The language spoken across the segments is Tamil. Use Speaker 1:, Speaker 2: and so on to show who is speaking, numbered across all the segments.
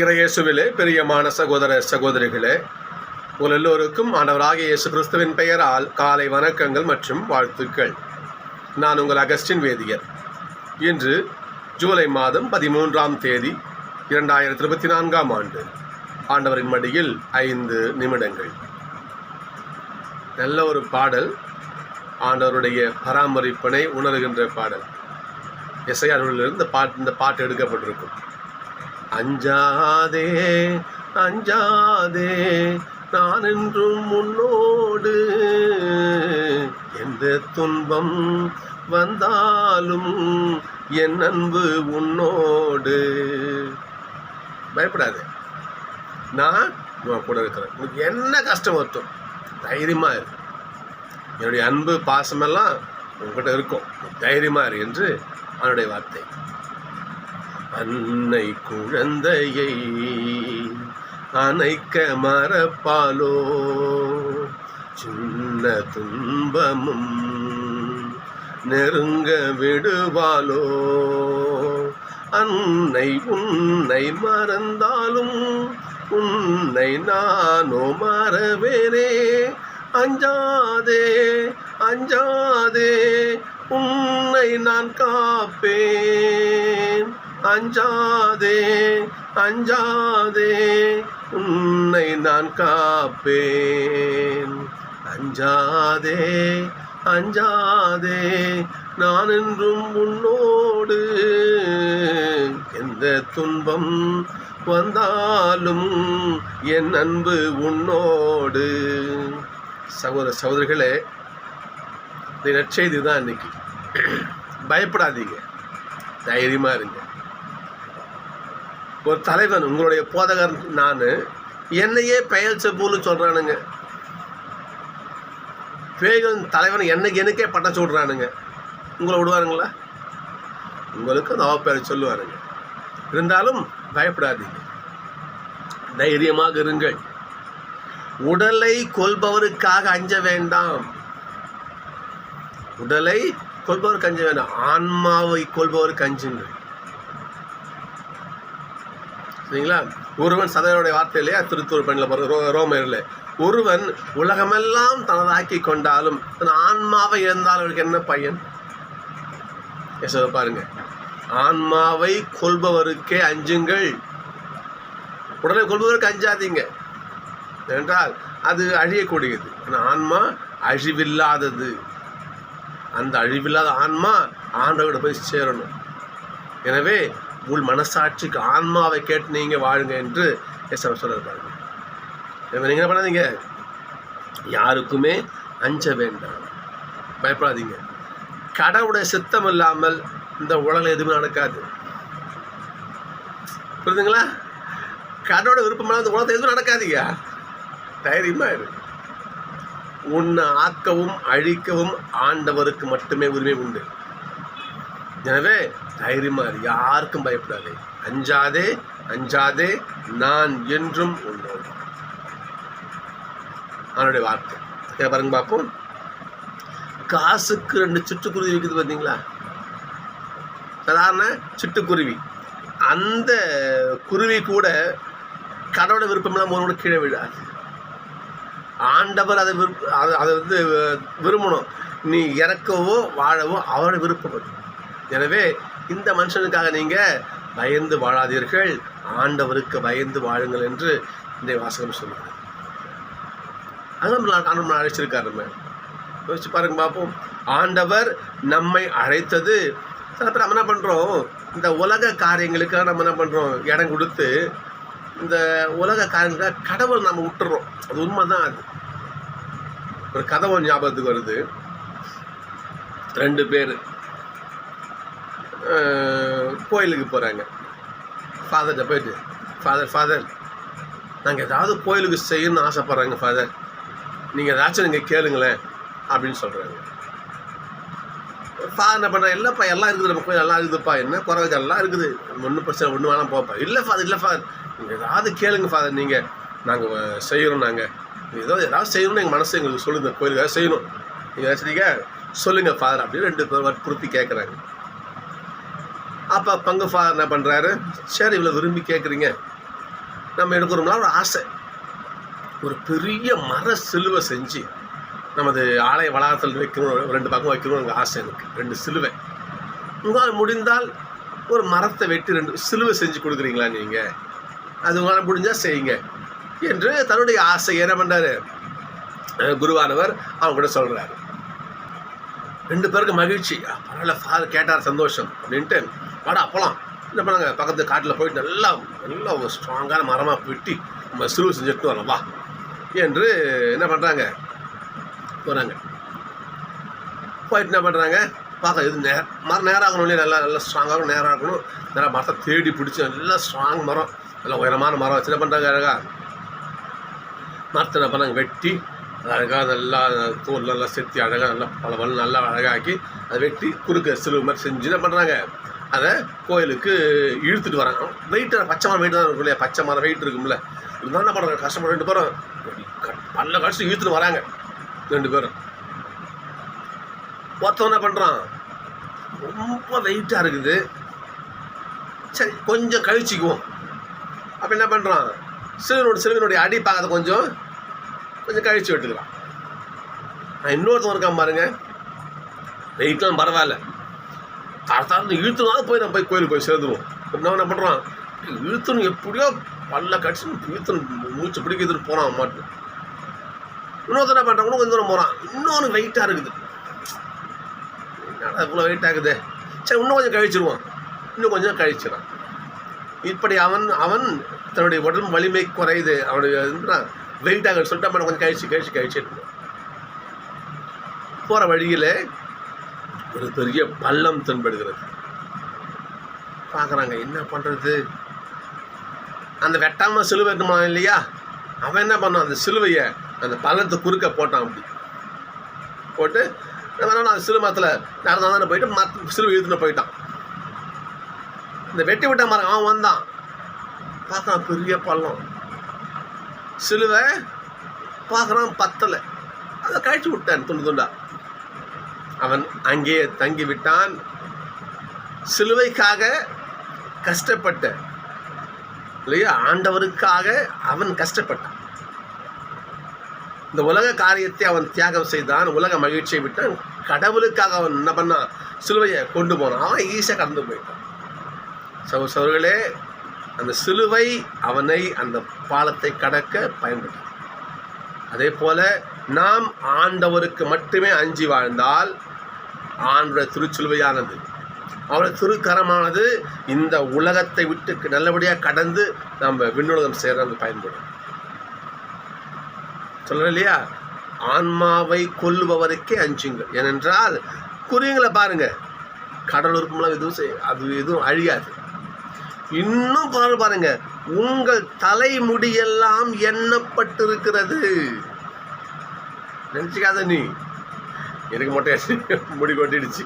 Speaker 1: இறையேசுவிலே பிரியமான சகோதர சகோதரிகளே உங்கள் எல்லோருக்கும் ஆண்டவராக இயேசு கிறிஸ்துவின் பெயரால் காலை வணக்கங்கள் மற்றும் வாழ்த்துக்கள். நான் உங்கள் அகஸ்டின் வேதியர். இன்று ஜூலை மாதம் பதிமூன்றாம் தேதி இரண்டாயிரத்தி இருபத்தி நான்காம் ஆண்டு. ஆண்டவரின் மடியில் ஐந்து நிமிடங்கள். நல்ல ஒரு பாடல் ஆண்டவருடைய பராமரிப்பினை உணர்கின்ற பாடல். இசையாளர்களிலிருந்து பாட்டு இந்த பாட்டு எடுக்கப்பட்டிருக்கும். அஞ்சாதே அஞ்சாதே நான் என்றும் முன்னோடு எந்த துன்பம் வந்தாலும் என் அன்பு உன்னோடு. பயப்படாதே. நான் உன் கூட இருக்கிறேன். உனக்கு என்ன கஷ்டம் வருத்தம் தைரியமாக இருக்கு என்னுடைய அன்பு பாசமெல்லாம் உங்ககிட்ட இருக்கும். தைரியமாக இரு என்று அவனுடைய வார்த்தை. அன்னை குழந்தையை அணைக்க மறப்பாலோ சின்ன துன்பமும் நெருங்க விடுவாளோ? அன்னை உன்னை மறந்தாலும் உன்னை நானோ மறவேனே. அஞ்சாதே அஞ்சாதே உன்னை நான் காப்பேன். அஞ்சாதே அஞ்சாதே உன்னை நான் காப்பேன். அஞ்சாதே அஞ்சாதே நான் என்றும் உன்னோடு. எந்த துன்பம் வந்தாலும் என் அன்பு உன்னோடு. சகோதர சகோதரிகளே இந்த நற்செய்தி தான் இன்னைக்கு. பயப்படாதீங்க. தைரியமாக இருங்க. ஒரு தலைவன் உங்களுடைய போதகர் நான் என்னையே பெயர் செப்புன்னு சொல்கிறானுங்க பேய்கள் தலைவன் என்னைக்கு எனக்கே பட்டம் சொல்கிறானுங்க உங்களை விடுவாருங்களா? உங்களுக்கு அந்த அவப்பேரை சொல்லுவாருங்க. இருந்தாலும் பயப்படாதீங்க. தைரியமாக இருங்கள். உடலை கொல்பவருக்காக அஞ்ச வேண்டாம். உடலை கொள்பவருக்கு அஞ்ச வேண்டாம். ஆன்மாவை கொள்பவருக்கு அஞ்சுங்கள். சரிங்களா ஒருவன் சதையோடைய வார்த்தையிலே திருத்தூர் பெண்ணில் பாருங்கள் ரோ ஒருவன் உலகமெல்லாம் தனதாக்கி கொண்டாலும் தன் ஆன்மாவை இழந்தால் அவருக்கு என்ன பையன்? எச பாருங்க. ஆன்மாவை கொள்பவருக்கே அஞ்சுங்கள். உடலை கொள்பவருக்கு அஞ்சாதீங்க. என்றால் அது அழியக்கூடியது. ஆனால் ஆன்மா அழிவில்லாதது. அந்த அழிவில்லாத ஆன்மா ஆண்டவர்கிட்ட போய் சேரணும். எனவே உள் மனசாட்சிக்கு ஆன்மாவை கேட்டு நீங்கள் வாழுங்க என்று எஸ்எம் சொல்லியிருப்பாங்க நீங்கள் என்ன பண்ணாதீங்க? யாருக்குமே அஞ்ச வேண்டாம். பயப்படாதீங்க. கடவுளுடைய சித்தம் இல்லாமல் இந்த உலகில் எதுவுமே நடக்காது. புரியுதுங்களா கடவுளோட விருப்பம் இல்லாத இந்த உலகத்தை எதுவும் நடக்காதீங்க. தைரியமாக இரு. உன்னை ஆக்கவும் அழிக்கவும் ஆண்டவருக்கு மட்டுமே உரிமை உண்டு. எனவே தைரியமாக யாருக்கும் பயப்படாதே. அஞ்சாதே அஞ்சாதே நான் என்றும் உன்னோடு. அவனுடைய வார்த்தை. பாருங்க பார்ப்போம். காசுக்கு ரெண்டு சிட்டுக்குருவி இருக்குது பார்த்தீங்களா? சாதாரண சிட்டுக்குருவி. அந்த குருவி கூட கடவுளை விருப்பம்லாம் ஒரு கீழே விடாது ஆண்டவர் அதை விருப்ப அதை அதை வந்து விரும்பணும். நீ இறக்கவோ வாழவோ அவரோட விருப்பம் எனவே இந்த மனுஷனுக்காக நீங்கள் பயந்து வாழாதீர்கள். ஆண்டவருக்கு பயந்து வாழுங்கள் என்று இந்த வாசகம் சொல்லுங்கள் அதான் ஆண்டவர் நம்மளை அழைச்சிருக்காரு நம்ம. யோசிச்சு பாருங்க பார்ப்போம். ஆண்டவர் நம்மை அழைத்தது. சில பேர் நம்ம என்ன பண்ணுறோம் இந்த உலக காரியங்களுக்காக நம்ம என்ன பண்ணுறோம் இடம் கொடுத்து இந்த உலக காரியங்களுக்காக கடவுள் நம்ம விட்டுறோம். அது உண்மை தான் அது. ஒரு கதை ஒன்று ஞாபகத்துக்கு வருது. ரெண்டு பேர். கோயிலுக்கு போகிறாங்க ஃபாதர்கிட்ட போயிட்டு ஃபாதர் ஃபாதர் நாங்கள் ஏதாவது கோயிலுக்கு செய்யணும்னு ஆசைப்பட்றாங்க ஃபாதர் நீங்கள் ஏதாச்சும் நீங்கள் கேளுங்களேன் அப்படின்னு சொல்கிறாங்க ஃபாதர் என்ன பண்ணுறேன் இல்லைப்பா எல்லாம் இருக்குது நம்ம கோயில் எல்லாம் இருக்குதுப்பா. என்ன குறைவு எல்லாம் இருக்குது. ஒன்றும் பிரச்சனை ஒன்று வேணாம் போப்பா. இல்லை ஃபாதர் இல்லை ஃபாதர் நீங்கள் ஏதாவது கேளுங்க ஃபாதர் நீங்கள் நாங்கள் செய்கிறோம் நாங்கள் ஏதோ ஏதாவது செய்யணும்னு எங்கள் மனசு எங்களுக்கு சொல்லுங்கள் கோயிலுக்கு ஏதாவது செய்யணும். நீங்கள் ஏதாச்சும் நீங்கள் சொல்லுங்கள் ஃபாதர் அப்படின்னு ரெண்டு பேர் வற்புறுத்தி கேட்குறாங்க அப்போ பங்கு ஃபாதர் என்ன பண்ணுறாரு சரி இவ்வளோ விரும்பி கேட்குறீங்க நம்ம எடுக்கிறோம்னா ஒரு ஆசை. ஒரு பெரிய மர சிலுவை செஞ்சு நமது ஆலய வளாகத்தில் வைக்கணும் ரெண்டு பக்கம் வைக்கணும் எனக்கு ஆசை எனக்கு ரெண்டு சிலுவை. உங்களால் முடிந்தால் ஒரு மரத்தை வெட்டி ரெண்டு சிலுவை செஞ்சு கொடுக்குறீங்களா நீங்கள் அது உங்களால் முடிஞ்சால் செய்யுங்க என்று தன்னுடைய ஆசை என்ன பண்ணுறாரு குருவானவர் அவங்க கூட சொல்கிறாரு ரெண்டு பேருக்கு மகிழ்ச்சி. பரவாயில்ல ஃபாதர் கேட்டார் சந்தோஷம் அப்படின்ட்டு வாடா அப்போலாம் என்ன பண்ணாங்க பக்கத்து காட்டில் போயிட்டு நல்லா நல்லா ஒரு ஸ்ட்ராங்கான மரமாக வெட்டி நம்ம சிலுவை செஞ்சுட்டு வரலாம். வா. என்று என்ன பண்ணுறாங்க போகிறாங்க போயிட்டு என்ன பண்ணுறாங்க பார்க்க இது நேர மரம் நேரம் ஆகணும் இல்லையா? நல்லா நல்லா இருக்கும் நேரம் இருக்கணும். நல்லா மரத்தை தேடி பிடிச்சி நல்லா ஸ்ட்ராங் மரம் நல்லா உயரமான மரம் வச்சு என்ன பண்ணுறாங்க அழகாக மரத்தை என்ன பண்ணாங்க வெட்டி அழகாக நல்லா தோல் நல்லா செத்தி அழகாக நல்லா பல பல நல்லா அழகாக்கி அதை வெட்டி குறுக்க சிலுவை மாதிரி செஞ்சு என்ன பண்ணுறாங்க அதை கோயிலுக்கு இழுத்துட்டு வராங்க. வெயிட் பச்சை மரம் வெயிட் தான் இருக்கும் இல்லையா? பச்சை மரம் வெயிட் இருக்கும்ல. இருந்தால் என்ன பண்ணுறாங்க? கஷ்டப்பட ரெண்டு பேரும் பல்ல கடிச்சு இழுத்துட்டு வராங்க. ரெண்டு பேரும். ஒருத்தன் என்ன பண்ணுறான் ரொம்ப வெயிட்டாக இருக்குது. சரி கொஞ்சம் கழிச்சிக்குவோம். அப்போ என்ன பண்ணுறான் சிறுவனோட சிறுவனுடைய அடி பார்க்கறத கொஞ்சம் கொஞ்சம் கழிச்சு விட்டுக்கிறான் நான் இன்னொருத்தன் இருக்கான் பாருங்க. வெயிட்லாம் பரவாயில்ல. தரத்தாருந்து இழுத்துனாலும் போய் நம்ம போய் கோயிலுக்கு போய் சேர்ந்துருவோம். என்ன என்ன பண்ணுறான் இழுத்துன்னு எப்படியோ பல்ல கடிச்சு இழுத்துன்னு மூச்சு பிடிக்கிறதுன்னு போகிறான் மாட்டு இன்னொருத்தர் என்ன பண்ணுறான் கொஞ்சம் தூரம் போகிறான் இன்னொன்று வெயிட்டாக இருக்குது. என்னடா இவ்வளோ வெயிட் ஆகுது? சரி இன்னும் கொஞ்சம் கழிச்சிருவான் இன்னும் கொஞ்சம் கழிச்சிடான் இப்படி அவன் அவன் தன்னுடைய உடல் வலிமை குறையுது. அவனுடைய வெயிட் ஆகுது சொல்லிட்டு அவன் கொஞ்சம் கழிச்சு கழிச்சு கழிச்சிட்டு போகிற வழியில் ஒரு பெரிய பள்ளம் தென்படுகிறது. பார்க்குறாங்க என்ன பண்ணுறது அந்த வெட்டாமல் சிலுவை இருக்கணும் இல்லையா? அவன் என்ன பண்ணான்? அந்த சிலுவையை அந்த பள்ளத்தை குறுக்க போட்டான் அப்படி. போட்டு வேணா அந்த சிலுமத்தில் நடந்தால் தானே போயிட்டு மத் சிலுவை இழுத்துட்டு போயிட்டான். இந்த வெட்டி விட்ட மரம் அவன் வந்தான். பார்த்தான் பெரிய பள்ளம். சிலுவை பார்க்குறான் பத்தலை. அதை கழிச்சு விட்டான் துண்டு துண்டா. அவன் அங்கே தங்கி விட்டான் சிலுவைக்காக கஷ்டப்பட்ட இல்லையா? ஆண்டவருக்காக அவன் கஷ்டப்பட்டான். இந்த உலக காரியத்தை அவன் தியாகம் செய்தான் உலக மகிழ்ச்சியை விட்டான். கடவுளுக்காக அவன் என்ன பண்ணான்? சிலுவையை கொண்டு போனான். அவன் ஈஸியாக கடந்து போயிட்டான். சகோ சகோதரர்களே அந்த சிலுவை அவனை அந்த பாலத்தை கடக்க பயன்பட்டான் அதே போல நாம் ஆண்டவருக்கு மட்டுமே அஞ்சி வாழ்ந்தால் ஆண்டோட திருச்சிலுவையானது. அவருடைய திருக்கரமானது இந்த உலகத்தை விட்டு நல்லபடியாக கடந்து நம்ம விண்ணுலகம் சேர்றது பயன்படும். சொல்கிறேன் இல்லையா? ஆன்மாவை கொல்லுபவருக்கே அஞ்சுங்கள். ஏனென்றால் குறியங்களை பாருங்க. கடல் உறுப்புலாம் எதுவும் செய்ய அது எதுவும் அழியாது. இன்னும் பாரு பாருங்க. உங்கள் தலைமுடியெல்லாம் எண்ணப்பட்டிருக்கிறது. நினச்சிக்காத நீ. எனக்கு மட்டும் முடி கொட்டிடுச்சு.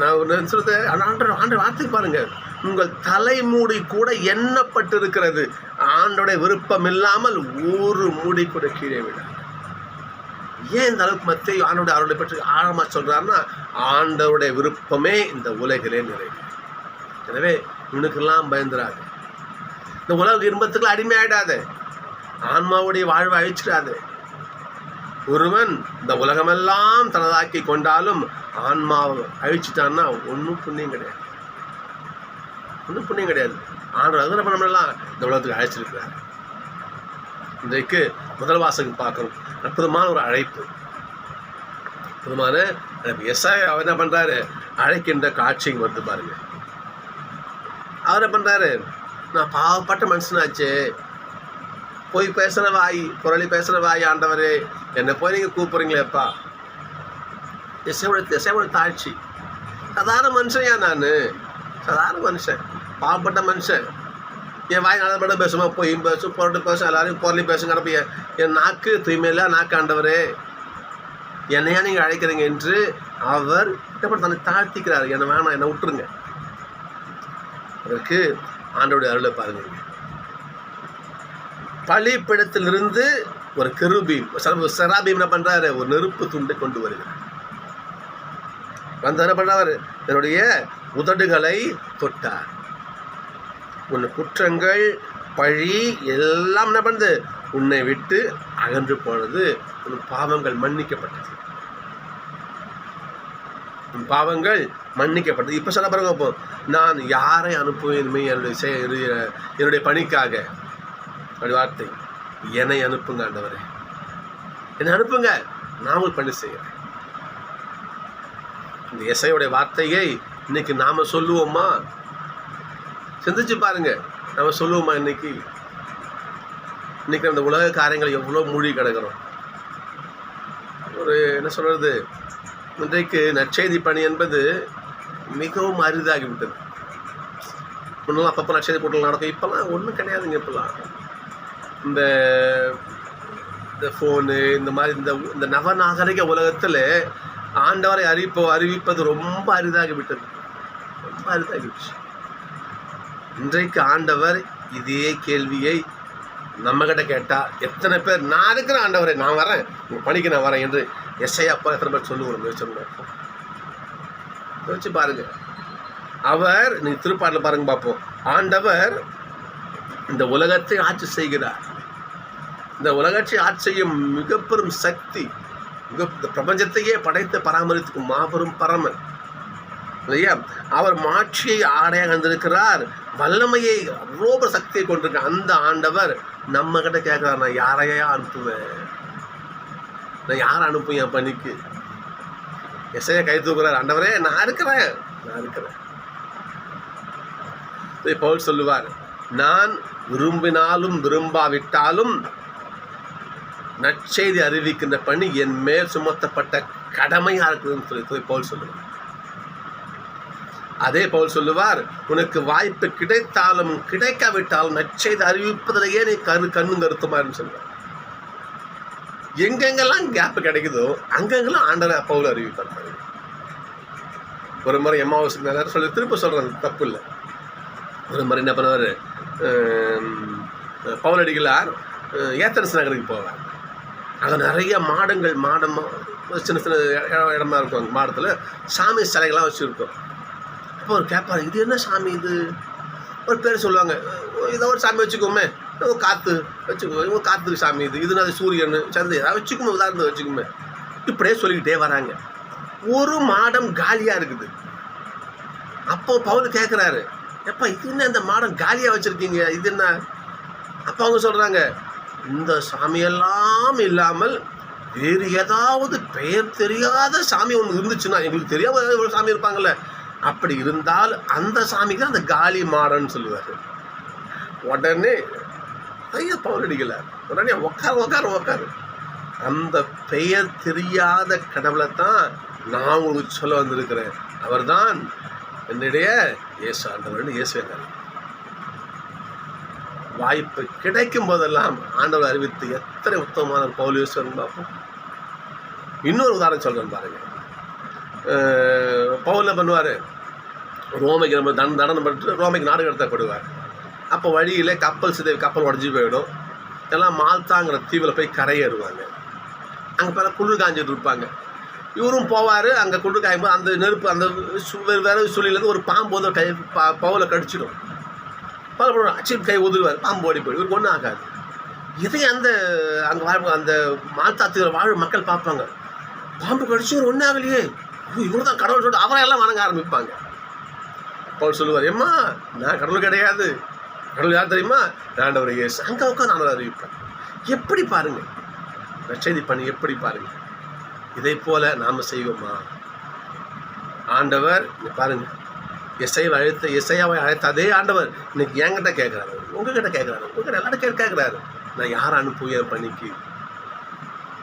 Speaker 1: நான் ஒன்று சொல்றது ஆண்டு ஆண்டு வார்த்தை பாருங்க. உங்கள் தலைமூடி கூட எண்ணப்பட்டிருக்கிறது. ஆண்டோடைய விருப்பம் இல்லாமல் ஒரு மூடி கூட கீழே விட ஏன் இந்த அளவுக்கு மத்திய ஆண்டோட அருளை பற்றி ஆழமாக சொல்கிறாருன்னா ஆண்டவருடைய விருப்பமே இந்த உலகிலே நிறைவு எனவே இவனுக்கெல்லாம் பயந்துடாது இந்த உலக இன்பத்துக்கு அடிமையாயிடாது. ஆன்மாவுடைய வாழ்வை அழிச்சிடாது. ஒருவன் இந்த உலகமெல்லாம் தனதாக்கி கொண்டாலும் ஆன்மாவை அழிச்சிட்டான்னா ஒன்றும் புண்ணியம் கிடையாது. ஒன்றும் புண்ணியம் கிடையாது. ஆண்டு அதில் நம்மளெல்லாம் இந்த உலகத்துக்கு அழைச்சிருக்கிறார். இன்றைக்கு முதல் வாசகம் பார்க்கணும் அற்புதமான ஒரு அழைப்பு. அற்புதமான அழைப்பு. எஸ்ஐ அவர் என்ன பண்ணுறாரு அழைக்கின்ற காட்சிங்க வந்து பாருங்க. அவர் என்ன பண்ணுறாரு நான் பாவப்பட்ட மனுஷனாச்சே. போய் பேசுகிற வாய் புரளி பேசுகிற வாய் ஆண்டவரே. என்னை போய் நீங்கள் கூப்பிட்றீங்களேப்பா இசையோட இசையோட தாழ்ச்சி. சாதாரண மனுஷன் ஏன் நான்? சாதாரண மனுஷன். பாவப்பட்ட மனுஷன். என் வாய் நல்லபடியாக பேசுமா? போய் பேசும் பொருட்டு பேசும் எல்லாரையும் பொருளி பேசுங்க அப்ப என் நாக்கு தூய்மையில்ல நாக்கு ஆண்டவரே. என்னையா நீங்கள் அழைக்கிறீங்க என்று அவர் என்ன தன்னை தாழ்த்திக்கிறார். என்னை வேணாம் என்னை விட்டுருங்க. அதற்கு ஆண்டோடைய அருளை பாருங்கள் பழிப்பிடத்திலிருந்து ஒரு கெருபீம் செராபீம் என்ன பண்ணுறாரு ஒரு நெருப்பு துண்டு கொண்டு வருகிறார். வந்து என்ன பண்றாரு? என்னுடைய உதடுகளை தொட்டார். உன் குற்றங்கள் பழி எல்லாம் என்ன பண்ணுது உன்னை விட்டு அகன்று போனது. உன் பாவங்கள் மன்னிக்கப்பட்டது. உன் பாவங்கள் மன்னிக்கப்பட்டது. இப்போ சொல்ல பாருங்க நான் யாரை அனுப்புவேன்? என்னுடைய என்னுடைய- என்னுடைய பணிக்காக. அப்படி வார்த்தை என்னை அனுப்புங்க ஆண்டவரே. என்னை அனுப்புங்க நாமும் பண்ணி செய்கிறேன். இந்த இசையுடைய வார்த்தையை இன்னைக்கு நாம் சொல்லுவோமா? சிந்திச்சு பாருங்க நம்ம சொல்லுவோமா இன்னைக்கு? இன்னைக்கு அந்த உலக காரியங்கள் எவ்வளோ மூழ்கி கிடக்கிறோம். ஒரு என்ன சொல்கிறது இன்றைக்கு நற்செய்தி பணி என்பது மிகவும் அரிதாகிவிட்டது. முன்னெல்லாம் அப்பப்போ நற்செய்தி கூட்டங்கள் நடக்கும் இப்போல்லாம் ஒன்றும் கிடையாதுங்க இப்போல்லாம். இந்த இந்த ஃபோனு இந்த மாதிரி இந்த இந்த நவநாகரிக உலகத்தில் ஆண்டவரை அறிவிப்போ அறிவிப்பது ரொம்ப அரிதாகி விட்டது ரொம்ப அரிதாகிடுச்சு இன்றைக்கு ஆண்டவர் இதே கேள்வியை நம்மக்கிட்ட கேட்டால் எத்தனை பேர் நான் இருக்கிறேன் ஆண்டவரை நான் வரேன் உங்கள் பணிக்கு நான் வரேன் என்று எஸ்ஐயா அப்பா எத்தனை பேர் சொல்லுவோம் யோசிச்சு யோசிச்சு பாருங்கள் அவர் நீங்கள் திருப்பாட்டில் பாருங்க பார்ப்போம். ஆண்டவர் இந்த உலகத்தை ஆட்சி செய்கிறார். இந்த உலகாட்சி ஆட்சி செய்யும் மிக பெரும் சக்தி மிக இந்த பிரபஞ்சத்தையே படைத்து பராமரித்துக்கும் மாபெரும் பரமன். இல்லையா? அவர் மாட்சியை ஆடையாக வந்திருக்கிறார் வல்லமையை அவ்வளோ சக்தியை கொண்டிருக்க அந்த ஆண்டவர் நம்ம கிட்ட கேட்குறார் நான் யாரையா அனுப்புவேன்? நான் யாரை அனுப்புவேன் என் பணிக்கு? எஸ்ஐய கை தூக்குறார் ஆண்டவரே நான் இருக்கிறேன் நான் இருக்கிறேன். பவுல் சொல்லுவார் நான் விரும்பினாலும் விரும்பாவிட்டாலும் நற்செய்தி அறிவிக்கின்ற பணி என் மேல் சுமத்தப்பட்ட கடமையாக இருக்குதுன்னு சொல்லி போல் சொல்லுவார். அதே போல் சொல்லுவார் உனக்கு வாய்ப்பு கிடைத்தாலும் கிடைக்காவிட்டாலும் நற்செய்தி அறிவிப்பதிலேயே நீ கரு கண்ணும் கருத்துமாருன்னு சொல்லுவார். எங்கெங்கெல்லாம் கேப்பு கிடைக்குதோ அங்கெங்கெல்லாம் ஆண்டரை அப்பாவில் அறிவிப்பார். ஒரு முறை எம்மாவசி நேரம் சொல்லி திரும்ப சொல்கிறேன் தப்பு இல்லை. ஒரு முறை என்ன பண்ணுவார்? பவுல் அடிகளார் நகருக்கு போவார். அங்கே நிறைய மாடங்கள் மாடம் சின்ன சின்ன இடமா இருக்கும் அங்கே மாடத்தில். சாமி சிலைகள்லாம் வச்சுருக்கோம். அப்போ ஒரு கேட்பார் இது என்ன சாமி இது? ஒரு பேர் சொல்லுவாங்க இதை ஒரு சாமி வச்சுக்கோமே காற்று வச்சுக்கோ இவங்க காற்று சாமி இது இதுனா அது சூரியன் சந்தை ஏதாவது வச்சுக்கோமே உதாரணத்தை வச்சுக்கோமே. இப்படியே சொல்லிக்கிட்டே வராங்க. ஒரு மாடம் காலியாக இருக்குது. அப்போ பவுல் கேட்குறாரு எப்போ இது என்ன இந்த மாடம் காலியாக வச்சுருக்கீங்க? இது என்ன? அப்போ அவங்க சொல்கிறாங்க இந்த சாமியெல்லாம் இல்லாமல் வேறு ஏதாவது பெயர் தெரியாத சாமி ஒன்று இருந்துச்சுன்னா எங்களுக்கு தெரியாமல் ஏதாவது ஒரு சாமி இருப்பாங்கல்ல? அப்படி இருந்தால் அந்த சாமிக்கு தான் அந்த காலி மாடன்னு சொல்லுவார். உடனே ஐயா பவுல் அடிக்கல. உடனே உட்காரு உட்காரு உட்காரு அந்த பெயர் தெரியாத கடவுளை தான் நான் உங்களுக்கு சொல்ல வந்திருக்கிறேன். அவர்தான் என்னுடைய இயேசு ஆண்டவர்னு இயேசுவேன் வாய்ப்பு கிடைக்கும் போதெல்லாம் ஆண்டவர் அறிவித்து எத்தனை உத்தமமான பவுல் பார்ப்போம். இன்னொரு உதாரணம் சொல்கிறேன் பாருங்க. அஹ் பவுல் என்ன பண்ணுவார்? ரோமைக்கு நம்ம தன் தண்டனம் பண்ணிட்டு ரோமைக்கு நாடு கடத்தப்படுவார் அப்போ வழியில் கப்பல் சிதை கப்பல் உடஞ்சி போயிடும். எல்லாம் மால்தாங்கிற தீவில் போய் கரையேறுவாங்க. அங்கே பல குளிர் காஞ்சிட்டு இருப்பாங்க. இவரும் போவார் அங்கே குளிர் காயும்போது அந்த நெருப்பு அந்த வேறு வேறு சூழ்நிலேருந்து ஒரு பாம்பு வந்து கை ப பவுலை கடிச்சிடும். பல பண்ணுவார் அச்சு கை உதவுவார் பாம்பு ஓடி போய் இவருக்கு ஒன்றும் ஆகாது. இதை அந்த அங்கே வாழ் அந்த மாத்தாத்துகிற வாழ் மக்கள் பார்ப்பாங்க. பாம்பு கடிச்சு ஒரு ஒன்றும் ஆகலையே. இவர் தான் கடவுள் சொல்லிட்டு அவரை எல்லாம் வணங்க ஆரம்பிப்பாங்க. பவுல் சொல்லுவார் ஏம்மா நான் கடவுள் கிடையாது. கடவுள் யார் தெரியுமா? ஆண்டவர் இயேசு. அங்கே உட்காந்து ஆண்டவர் அறிவிப்பேன் எப்படி பாருங்கள் நற்செய்தி பண்ணி எப்படி பாருங்கள் இதை போல நாம் செய்வோமா? ஆண்டவர் பாருங்கள் பாருங்க இசைவை அழைத்த இசையாவை அழைத்த அதே ஆண்டவர் இன்னைக்கு என்கிட்ட கேட்குறாரு. உங்ககிட்ட கேட்குறாரு. உங்ககிட்ட எல்லாரும் கேட்க கேட்குறாரு. நான் யார் அனுப்புவேன் பணிக்கு?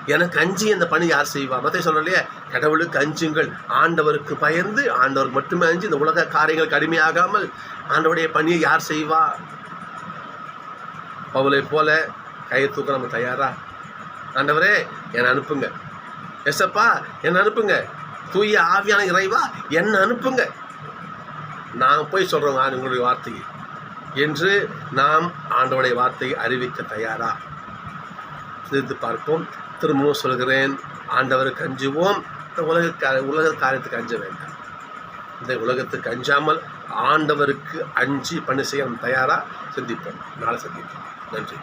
Speaker 1: எனக்கு அஞ்சி அந்த பணி யார் செய்வா? மற்ற சொல்ற இல்லையா? கடவுளுக்கு அஞ்சுங்கள் ஆண்டவருக்கு பயந்து ஆண்டவருக்கு மட்டுமே அஞ்சு இந்த உலக காரியங்களுக்கு அடிமையாகாமல் ஆண்டவருடைய பணியை யார் செய்வா? பவுலை போல கையை தூக்க நம்ம தயாரா? ஆண்டவரே என்னை அனுப்புங்க. எஸ்அப்பா என்னை அனுப்புங்க. தூய ஆவியான இறைவா என்னை அனுப்புங்க. நான் போய் சொல்கிறோம் நான் உங்களுடைய வார்த்தையை. என்று நாம் ஆண்டவருடைய வார்த்தையை அறிவிக்க தயாரா? சிந்தித்து பார்ப்போம். திரும்பவும் சொல்கிறேன் ஆண்டவருக்கு அஞ்சுவோம். இந்த உலக உலக காரியத்துக்கு அஞ்ச வேண்டாம். இந்த உலகத்துக்கு அஞ்சாமல் ஆண்டவருக்கு அஞ்சு பணி செய்ய நம்ம தயாராக சிந்திப்போம். நாளை சந்திப்போம். நன்றி.